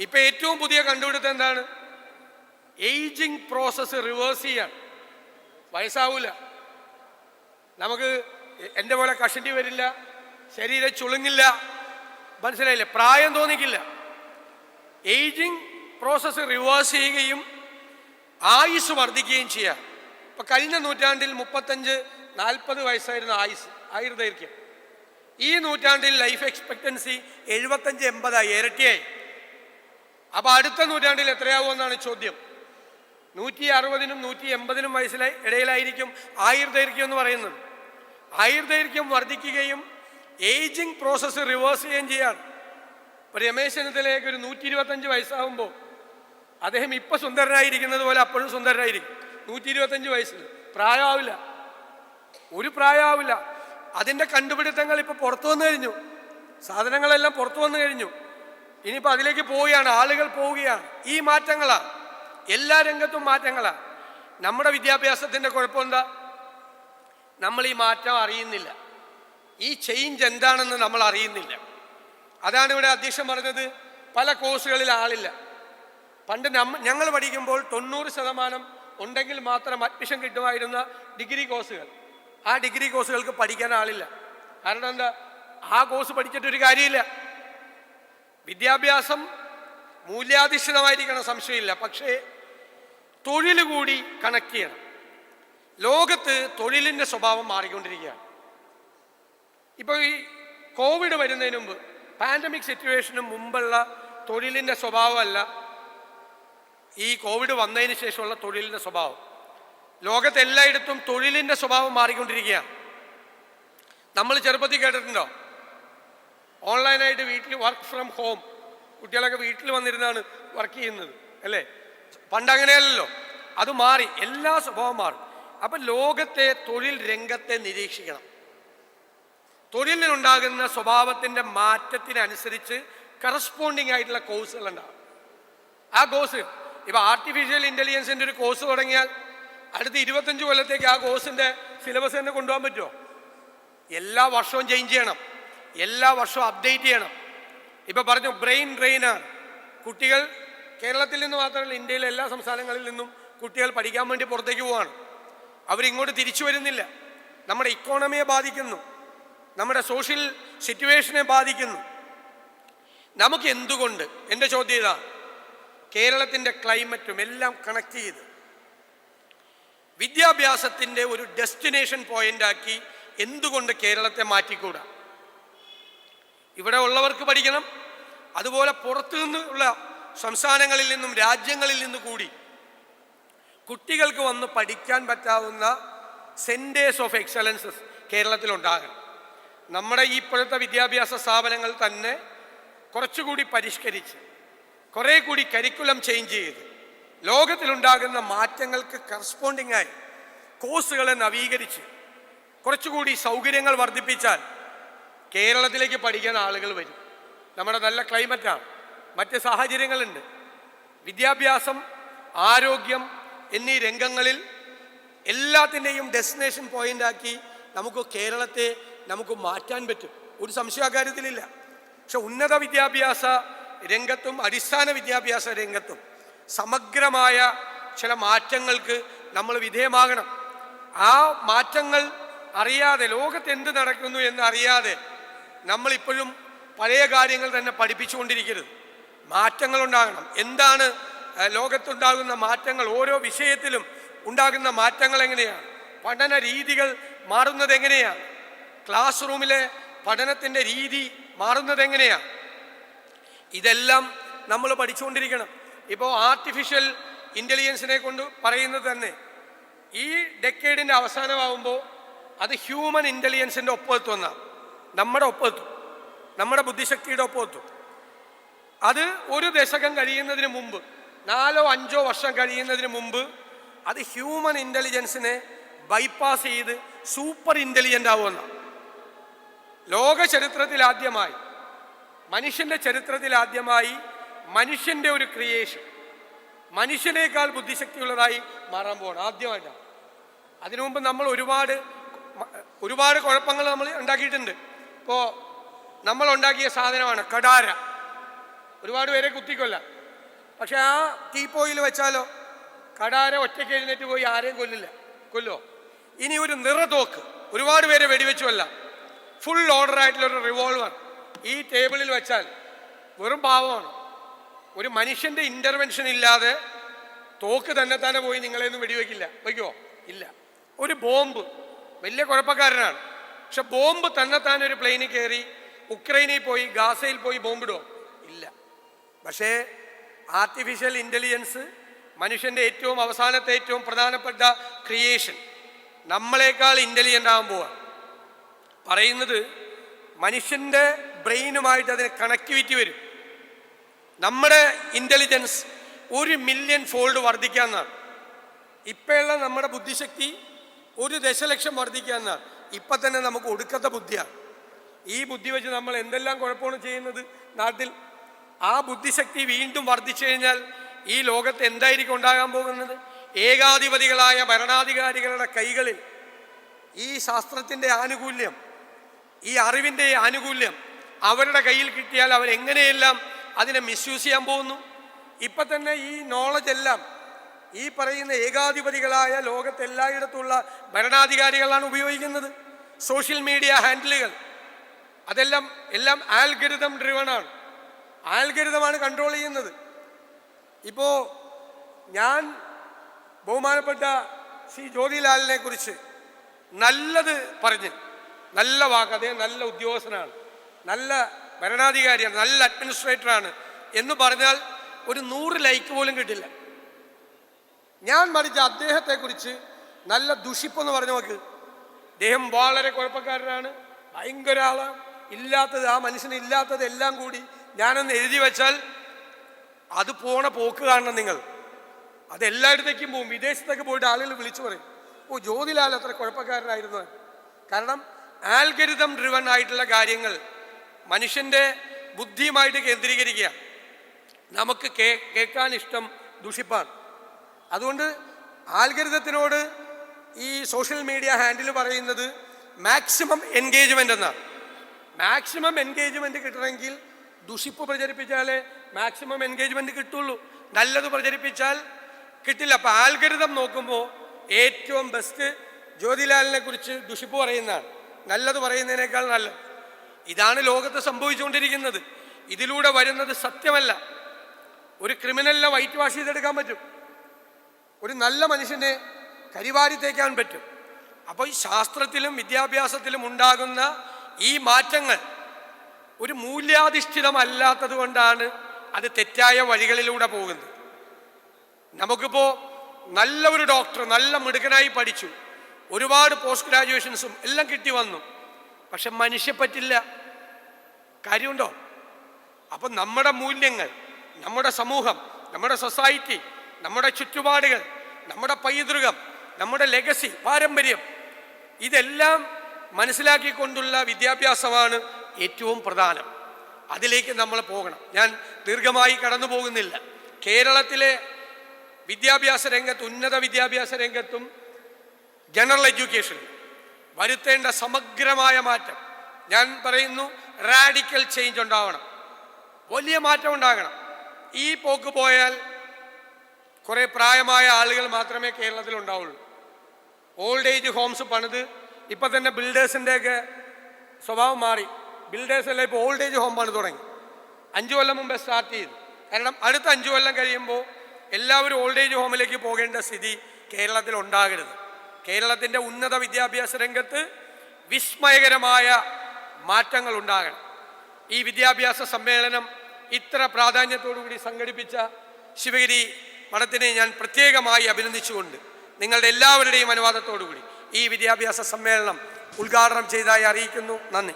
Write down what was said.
ഇപ്പൊ ഏറ്റവും പുതിയ കണ്ടുപിടുത്തം എന്താണ്? ഏജിങ് പ്രോസസ് റിവേഴ്സ് ചെയ്യാൻ വയസ്സാവൂല. നമുക്ക് എന്റെ പോലെ കഷണ്ടി വരില്ല ശരീരം ചുളുങ്ങില്ല മനസ്സിലായില്ലേ? പ്രായം തോന്നിക്കില്ല. ഏജിങ് പ്രോസസ് റിവേഴ്സ് ചെയ്യുകയും ആയുസ് വർദ്ധിക്കുകയും ചെയ്യാം. ഇപ്പൊ കഴിഞ്ഞ നൂറ്റാണ്ടിൽ മുപ്പത്തഞ്ച് നാൽപ്പത് വയസ്സായിരുന്ന ആയുസ് ആയുർദൈർഘ്യം. ഈ നൂറ്റാണ്ടിൽ ലൈഫ് എക്സ്പെക്ടൻസി എഴുപത്തഞ്ച് എൺപതായി ഇരട്ടിയായി. അപ്പൊ അടുത്ത നൂറ്റാണ്ടിൽ എത്രയാവുമെന്നാണ് ചോദ്യം. നൂറ്റി അറുപതിനും നൂറ്റി എൺപതിനും വയസ്സിലെ ഇടയിലായിരിക്കും ആയുർദൈർഘ്യം എന്ന് പറയുന്നത്. ആയുർദൈർഘ്യം വർദ്ധിക്കുകയും ഏജിങ് പ്രോസസ്സ് റിവേഴ്സ് ചെയ്യുകയും ചെയ്യാണ്. ഇപ്പൊ രമേശ് ഒരു നൂറ്റി ഇരുപത്തഞ്ച് വയസ്സാകുമ്പോൾ അദ്ദേഹം ഇപ്പൊ സുന്ദരനായിരിക്കുന്നത് പോലെ അപ്പോഴും സുന്ദരനായിരിക്കും. നൂറ്റി ഇരുപത്തഞ്ച് വയസ്സിൽ. പ്രായമാവില്ല. ഒരു പ്രായമാവില്ല. അതിന്റെ കണ്ടുപിടുത്തങ്ങൾ ഇപ്പൊ പുറത്തു വന്നു കഴിഞ്ഞു. സാധനങ്ങളെല്ലാം പുറത്തു വന്നു കഴിഞ്ഞു. ഇനിയിപ്പോൾ അതിലേക്ക് പോവുകയാണ് ആളുകൾ പോവുകയാണ്. ഈ മാറ്റങ്ങളാണ് എല്ലാ രംഗത്തും മാറ്റങ്ങളാണ് നമ്മുടെ വിദ്യാഭ്യാസത്തിന്റെ കുഴപ്പമെന്താ? നമ്മൾ ഈ മാറ്റം അറിയുന്നില്ല. ഈ ചേഞ്ച് എന്താണെന്ന് നമ്മൾ അറിയുന്നില്ല. അതാണ് ഇവിടെ അധ്യക്ഷൻ പറഞ്ഞത്. പല കോഴ്സുകളിൽ ആളില്ല. പണ്ട് ഞങ്ങൾ പഠിക്കുമ്പോൾ തൊണ്ണൂറ് ശതമാനം ഉണ്ടെങ്കിൽ മാത്രം അഡ്മിഷൻ കിട്ടുമായിരുന്ന ഡിഗ്രി കോഴ്സുകൾ ആ ഡിഗ്രി കോഴ്സുകൾക്ക് പഠിക്കാൻ ആളില്ല. കാരണം എന്താ? ആ കോഴ്സ് പഠിച്ചിട്ടൊരു കാര്യമില്ല. വിദ്യാഭ്യാസം മൂല്യാധിഷ്ഠിതമായിരിക്കണം സംശയമില്ല. പക്ഷേ തൊഴിൽ കൂടി കണക്ട് ചെയ്യണം. ലോകത്ത് തൊഴിലിന്റെ സ്വഭാവം മാറിക്കൊണ്ടിരിക്കുകയാണ്. ഇപ്പോൾ ഈ കോവിഡ് വരുന്നതിന് മുമ്പ് പാൻഡമിക് സിറ്റുവേഷന് മുമ്പുള്ള തൊഴിലിന്റെ സ്വഭാവമല്ല ഈ കോവിഡ് വന്നതിന് ശേഷമുള്ള തൊഴിലിന്റെ സ്വഭാവം. ലോകത്തെല്ലായിടത്തും തൊഴിലിന്റെ സ്വഭാവം മാറിക്കൊണ്ടിരിക്കുകയാണ്. നമ്മൾ ചെറുപ്പത്തിൽ കേട്ടിട്ടുണ്ടോ? ഓൺലൈനായിട്ട് വീട്ടിൽ വർക്ക് ഫ്രം ഹോം. കുട്ടികളൊക്കെ വീട്ടിൽ വന്നിരുന്നാണ് വർക്ക് ചെയ്യുന്നത് അല്ലേ? പണ്ട് അങ്ങനെയല്ലല്ലോ അത് മാറി എല്ലാ സ്വഭാവം മാറി. അപ്പം ലോകത്തെ തൊഴിൽ രംഗത്തെ നിരീക്ഷിക്കണം. തൊഴിലിനുണ്ടാകുന്ന സ്വഭാവത്തിന്റെ മാറ്റത്തിനനുസരിച്ച് കറസ്പോണ്ടിങ് ആയിട്ടുള്ള കോഴ്സുകൾ ഉണ്ടാകും ആ കോഴ്സ് ഇപ്പൊ ആർട്ടിഫിഷ്യൽ ഇന്റലിജൻസിന്റെ ഒരു കോഴ്സ് തുടങ്ങിയാൽ അടുത്ത ഇരുപത്തഞ്ച് കൊല്ലത്തേക്ക് ആ കോഴ്സിന്റെ സിലബസ് തന്നെ കൊണ്ടുപോകാൻ പറ്റുമോ? എല്ലാ വർഷവും ചേഞ്ച് ചെയ്യണം. എല്ലാ വർഷവും അപ്ഡേറ്റ് ചെയ്യണം. ഇപ്പൊ പറഞ്ഞു ബ്രെയിൻ ഡ്രെയിനാണ് കുട്ടികൾ കേരളത്തിൽ നിന്ന് മാത്രമല്ല ഇന്ത്യയിലെ എല്ലാ സംസ്ഥാനങ്ങളിൽ നിന്നും കുട്ടികൾ പഠിക്കാൻ വേണ്ടി പുറത്തേക്ക് പോവാണ്. അവരിങ്ങോട്ട് തിരിച്ചു വരുന്നില്ല. നമ്മുടെ ഇക്കോണമിയെ ബാധിക്കുന്നു. നമ്മുടെ സോഷ്യൽ സിറ്റുവേഷനെ ബാധിക്കുന്നു. നമുക്ക് എന്തുകൊണ്ട്? എന്റെ ചോദ്യം ഇതാ. കേരളത്തിന്റെ ക്ലൈമറ്റും എല്ലാം കണക്ട് ചെയ്ത് വിദ്യാഭ്യാസത്തിന്റെ ഒരു ഡെസ്റ്റിനേഷൻ പോയിന്റാക്കി എന്തുകൊണ്ട് കേരളത്തെ മാറ്റിക്കൂടാ? ഇവിടെ ഉള്ളവർക്ക് പഠിക്കണം. അതുപോലെ പുറത്തു നിന്നുള്ള സംസ്ഥാനങ്ങളിൽ നിന്നും രാജ്യങ്ങളിൽ നിന്ന് കൂടി കുട്ടികൾക്ക് വന്ന് പഠിക്കാൻ പറ്റാവുന്ന സെന്റേഴ്സ് ഓഫ് എക്സലൻസസ് കേരളത്തിലുണ്ടാകണം. നമ്മുടെ ഈ ഇപ്പോഴത്തെ വിദ്യാഭ്യാസ സ്ഥാപനങ്ങൾ തന്നെ കുറച്ചുകൂടി പരിഷ്കരിച്ച് കുറേ കൂടി കരിക്കുലം ചേഞ്ച് ചെയ്ത് ലോകത്തിലുണ്ടാകുന്ന മാറ്റങ്ങൾക്ക് കറസ്പോണ്ടിങ് ആയി കോഴ്സുകളെ നവീകരിച്ച് കുറച്ചുകൂടി സൗകര്യങ്ങൾ വർദ്ധിപ്പിച്ചാൽ കേരളത്തിലേക്ക് പഠിക്കാൻ ആളുകൾ വരും. നമ്മുടെ നല്ല ക്ലൈമറ്റാണ്. മറ്റ് സാഹചര്യങ്ങളുണ്ട്. വിദ്യാഭ്യാസം ആരോഗ്യം എന്നീ രംഗങ്ങളിൽ എല്ലാത്തിന്റെയും ഡെസ്റ്റിനേഷൻ പോയിന്റാക്കി നമുക്ക് കേരളത്തെ നമുക്ക് മാറ്റാൻ പറ്റും. ഒരു സംശയ പക്ഷെ ഉന്നത വിദ്യാഭ്യാസ രംഗത്തും അടിസ്ഥാന വിദ്യാഭ്യാസ രംഗത്തും സമഗ്രമായ ചില മാറ്റങ്ങൾക്ക് നമ്മൾ വിധേയമാകണം. ആ മാറ്റങ്ങൾ അറിയാതെ ലോകത്ത് എന്ത് നടക്കുന്നു എന്ന് അറിയാതെ നമ്മളിപ്പോഴും പഴയ കാര്യങ്ങൾ തന്നെ പഠിപ്പിച്ചുകൊണ്ടിരിക്കരുത്. മാറ്റങ്ങൾ ഉണ്ടാകണം എന്താണ് ലോകത്തുണ്ടാകുന്ന മാറ്റങ്ങൾ ഓരോ വിഷയത്തിലും ഉണ്ടാകുന്ന മാറ്റങ്ങൾ എങ്ങനെയാണ്? പഠന രീതികൾ മാറുന്നത് എങ്ങനെയാണ്? ക്ലാസ് റൂമിലെ പഠനത്തിന്റെ രീതി മാറുന്നത് എങ്ങനെയാണ്? ഇതെല്ലാം നമ്മൾ പഠിച്ചുകൊണ്ടിരിക്കണം. ഇപ്പോൾ ആർട്ടിഫിഷ്യൽ ഇന്റലിജൻസിനെ കൊണ്ട് പറയുന്നത് തന്നെ ഈ ഡെക്കേഡിന്റെ അവസാനമാകുമ്പോൾ അത് ഹ്യൂമൻ ഇന്റലിജൻസിന്റെ ഒപ്പമെത്തുമെന്ന നമ്മുടെ ഒപ്പമെത്തും. നമ്മുടെ ബുദ്ധിശക്തിയുടെ ഒപ്പമെത്തും. അത് ഒരു ദശകം കഴിയുന്നതിന് മുമ്പ് നാലോ അഞ്ചോ വർഷം കഴിയുന്നതിന് മുമ്പ് അത് ഹ്യൂമൻ ഇന്റലിജൻസിനെ ബൈപ്പാസ് ചെയ്ത് സൂപ്പർ ഇന്റലിജന്റ് ആവുമെന്ന. ലോക ചരിത്രത്തിൽ ആദ്യമായി മനുഷ്യന്റെ ചരിത്രത്തിൽ ആദ്യമായി മനുഷ്യന്റെ ഒരു ക്രിയേഷൻ മനുഷ്യനേക്കാൾ ബുദ്ധിശക്തിയുള്ളതായി മാറാൻ പോകണം ആദ്യമായിട്ടാണ്. അതിനു മുമ്പ് നമ്മൾ ഒരുപാട് ഒരുപാട് കുഴപ്പങ്ങൾ നമ്മൾ ഉണ്ടാക്കിയിട്ടുണ്ട്. ഇപ്പോൾ നമ്മൾ ഉണ്ടാക്കിയ സാധനമാണ് കടാര. ഒരുപാട് പേരെ കുത്തിക്കൊല്ല. പക്ഷെ ആ തീപ്പോയിൽ വെച്ചാലോ? കടാര ഒറ്റയ്ക്ക് എഴുന്നേറ്റ് പോയി ആരെയും കൊല്ലില്ല. കൊല്ലോ. ഇനി ഒരു നിറതോക്ക്. ഒരുപാട് പേരെ വെടിവെച്ചുമല്ല ഫുൾ ഓർഡർ ആയിട്ടുള്ള ഒരു റിവോൾവർ ഈ ടേബിളിൽ വെച്ചാൽ വെറും പാവമാണ്. ഒരു മനുഷ്യന്റെ ഇന്റർവെൻഷൻ ഇല്ലാതെ തോക്ക് തന്നെ തന്നെ പോയി നിങ്ങളെയൊന്നും വെടിവെക്കില്ല. വയ്ക്കുമോ ഇല്ല. ഒരു ബോംബ്. വലിയ കുഴപ്പക്കാരനാണ്. പക്ഷെ ബോംബ് തന്നെ താൻ ഒരു പ്ലെയിനിൽ കയറി ഉക്രൈനിൽ പോയി ഗാസയിൽ പോയി ബോംബിടുമോ ഇല്ല. പക്ഷേ ആർട്ടിഫിഷ്യൽ ഇന്റലിജൻസ് മനുഷ്യന്റെ ഏറ്റവും അവസാനത്തെ ഏറ്റവും പ്രധാനപ്പെട്ട ക്രിയേഷൻ നമ്മളെക്കാൾ ഇന്റലിജന്റ് ആകാൻ പോവാ. പറയുന്നത് മനുഷ്യന്റെ ബ്രെയിനുമായിട്ട് അതിന് കണക്ടിവിറ്റി വരും. നമ്മുടെ ഇന്റലിജൻസ് ഒരു മില്യൺ ഫോൾഡ് വർദ്ധിക്കാമെന്നാണ് ഇപ്പോഴുള്ള നമ്മുടെ ബുദ്ധിശക്തി ഒരു ദശലക്ഷം വർദ്ധിക്കാമെന്നാണ് ഇപ്പം തന്നെ നമുക്ക് ഒടുക്കത്തെ ബുദ്ധിയാണ് ഈ ബുദ്ധി വെച്ച് നമ്മൾ എന്തെല്ലാം കുഴപ്പമാണ് ചെയ്യുന്നത്? നാട്ടിൽ ആ ബുദ്ധിശക്തി വീണ്ടും വർദ്ധിച്ചു കഴിഞ്ഞാൽ ഈ ലോകത്ത് എന്തായിരിക്കും ഉണ്ടാകാൻ പോകുന്നത്? ഏകാധിപതികളായ ഭരണാധികാരികളുടെ കൈകളിൽ ഈ ശാസ്ത്രത്തിന്റെ ആനുകൂല്യം ഈ അറിവിന്റെ ആനുകൂല്യം അവരുടെ കയ്യിൽ കിട്ടിയാൽ അവരെങ്ങനെയെല്ലാം അതിനെ മിസ്യൂസ് ചെയ്യാൻ പോകുന്നു? ഇപ്പം തന്നെ ഈ നോളജ് എല്ലാം ഈ പറയുന്ന ഏകാധിപതികളായ ലോകത്തെല്ലായിടത്തുള്ള ഭരണാധികാരികളാണ് ഉപയോഗിക്കുന്നത്. സോഷ്യൽ മീഡിയ ഹാൻഡിലുകൾ. അതെല്ലാം എല്ലാം ആൽഗരിതം ഡ്രിവൺ ആണ്. ആൽഗരിതമാണ് കൺട്രോൾ ചെയ്യുന്നത്. ഇപ്പോൾ ഞാൻ ബഹുമാനപ്പെട്ട ശ്രീ ജ്യോതിലാലിനെ കുറിച്ച് നല്ലത് പറഞ്ഞ് നല്ല വാക്ക് അദ്ദേഹം നല്ല ഉദ്യോഗസ്ഥനാണ് നല്ല ഭരണാധികാരിയാണ് നല്ല അഡ്മിനിസ്ട്രേറ്ററാണ് എന്ന് പറഞ്ഞാൽ ഒരു നൂറ് ലൈക്ക് പോലും കിട്ടില്ല. ഞാൻ മറിച്ച് അദ്ദേഹത്തെക്കുറിച്ച് നല്ല ദുഷിപ്പെന്ന് പറഞ്ഞു നോക്ക്. അദ്ദേഹം വളരെ കുഴപ്പക്കാരനാണ്. ഭയങ്കര ആളാണ് ഇല്ലാത്തത് ആ മനുഷ്യന് ഇല്ലാത്തത് എല്ലാം കൂടി ഞാനൊന്ന് എഴുതി വെച്ചാൽ അത് പോണ പോക്ക് കാണണം നിങ്ങൾ. അത് എല്ലായിടത്തേക്കും പോകും വിദേശത്തൊക്കെ പോയിട്ട് ആളുകൾ വിളിച്ചു പറയും ഓ ജ്യോതിലാൽ അത്ര കുഴപ്പക്കാരനായിരുന്നു. കാരണം ആൽഗരിതം ഡ്രിവൺ ആയിട്ടുള്ള കാര്യങ്ങൾ മനുഷ്യന്റെ ബുദ്ധിയുമായിട്ട് കേന്ദ്രീകരിക്കുക. നമുക്ക് കേൾക്കാൻ ഇഷ്ടം ദുഷിപ്പാണ്. അതുകൊണ്ട് ആൽഗരിതത്തിനോട് ഈ സോഷ്യൽ മീഡിയ ഹാൻഡിൽ പറയുന്നത് മാക്സിമം എൻഗേജ്മെന്റ് എന്നാണ് മാക്സിമം എൻഗേജ്മെന്റ് കിട്ടണമെങ്കിൽ ദുഷിപ്പ് പ്രചരിപ്പിച്ചാലേ മാക്സിമം എൻഗേജ്മെന്റ് കിട്ടുള്ളൂ. നല്ലത് പ്രചരിപ്പിച്ചാൽ കിട്ടില്ല. അപ്പം ആൽഗരിതം നോക്കുമ്പോൾ ഏറ്റവും ബെസ്റ്റ് ജ്യോതിലാലിനെ കുറിച്ച് ദുഷിപ്പ് പറയുന്നതാണ്. നല്ലത് പറയുന്നതിനേക്കാൾ നല്ലത്. ഇതാണ് ലോകത്ത് സംഭവിച്ചുകൊണ്ടിരിക്കുന്നത്. ഇതിലൂടെ വരുന്നത് സത്യമല്ല. ഒരു ക്രിമിനലിനെ വൈറ്റ് വാഷ് ചെയ്തെടുക്കാൻ പറ്റും. ഒരു നല്ല മനുഷ്യനെ കരിവാരി തേക്കാൻ പറ്റും. അപ്പോൾ ഈ ശാസ്ത്രത്തിലും വിദ്യാഭ്യാസത്തിലും ഉണ്ടാകുന്ന ഈ മാറ്റങ്ങൾ ഒരു മൂല്യാധിഷ്ഠിതമല്ലാത്തത് കൊണ്ടാണ് അത് തെറ്റായ വഴികളിലൂടെ പോകുന്നത്. നമുക്കിപ്പോൾ നല്ല ഒരു ഡോക്ടർ നല്ല മിടുക്കനായി പഠിച്ചു. ഒരുപാട് പോസ്റ്റ് ഗ്രാജുവേഷൻസും എല്ലാം കിട്ടി വന്നു. പക്ഷെ മനുഷ്യ പറ്റില്ല. കാര്യമുണ്ടോ? അപ്പം നമ്മുടെ മൂല്യങ്ങൾ നമ്മുടെ സമൂഹം നമ്മുടെ സൊസൈറ്റി നമ്മുടെ ചുറ്റുപാടുകൾ നമ്മുടെ പൈതൃകം നമ്മുടെ ലെഗസി പാരമ്പര്യം ഇതെല്ലാം മനസ്സിലാക്കിക്കൊണ്ടുള്ള വിദ്യാഭ്യാസമാണ് ഏറ്റവും പ്രധാനം. അതിലേക്ക് നമ്മൾ പോകണം. ഞാൻ ദീർഘമായി കടന്നു പോകുന്നില്ല കേരളത്തിലെ വിദ്യാഭ്യാസ രംഗത്ത് ഉന്നത വിദ്യാഭ്യാസ രംഗത്തും ജനറൽ എഡ്യൂക്കേഷൻ വരുത്തേണ്ട സമഗ്രമായ മാറ്റം. ഞാൻ പറയുന്നു റാഡിക്കൽ ചേഞ്ച് ഉണ്ടാവണം. വലിയ മാറ്റം ഉണ്ടാകണം. ഈ പോക്ക് പോയാൽ കുറേ പ്രായമായ ആളുകൾ മാത്രമേ കേരളത്തിൽ ഉണ്ടാവുള്ളൂ. ഓൾഡ് ഏജ് ഹോംസ് പണിത് ഇപ്പം തന്നെ ബിൽഡേഴ്സിന്റെയൊക്കെ സ്വഭാവം മാറി. ബിൽഡേഴ്സ് എല്ലാം ഇപ്പോൾ ഓൾഡ് ഏജ് ഹോം പണി തുടങ്ങി. അഞ്ചു കൊല്ലം മുമ്പേ സ്റ്റാർട്ട് ചെയ്തു. കാരണം അടുത്ത അഞ്ചു കൊല്ലം കഴിയുമ്പോൾ എല്ലാവരും ഓൾഡ് ഏജ് ഹോമിലേക്ക് പോകേണ്ട സ്ഥിതി കേരളത്തിൽ ഉണ്ടാകരുത്. കേരളത്തിന്റെ ഉന്നത വിദ്യാഭ്യാസ രംഗത്ത് വിസ്മയകരമായ മാറ്റങ്ങൾ ഉണ്ടാകണം. ഈ വിദ്യാഭ്യാസ സമ്മേളനം ഇത്ര പ്രാധാന്യത്തോടുകൂടി സംഘടിപ്പിച്ച ശിവഗിരി മഠത്തിനെ ഞാൻ പ്രത്യേകമായി അഭിനന്ദിച്ചുകൊണ്ട് നിങ്ങളുടെ എല്ലാവരുടെയും അനുവാദത്തോടുകൂടി ഈ വിദ്യാഭ്യാസ സമ്മേളനം ഉദ്ഘാടനം ചെയ്തതായി അറിയിക്കുന്നു. നന്ദി.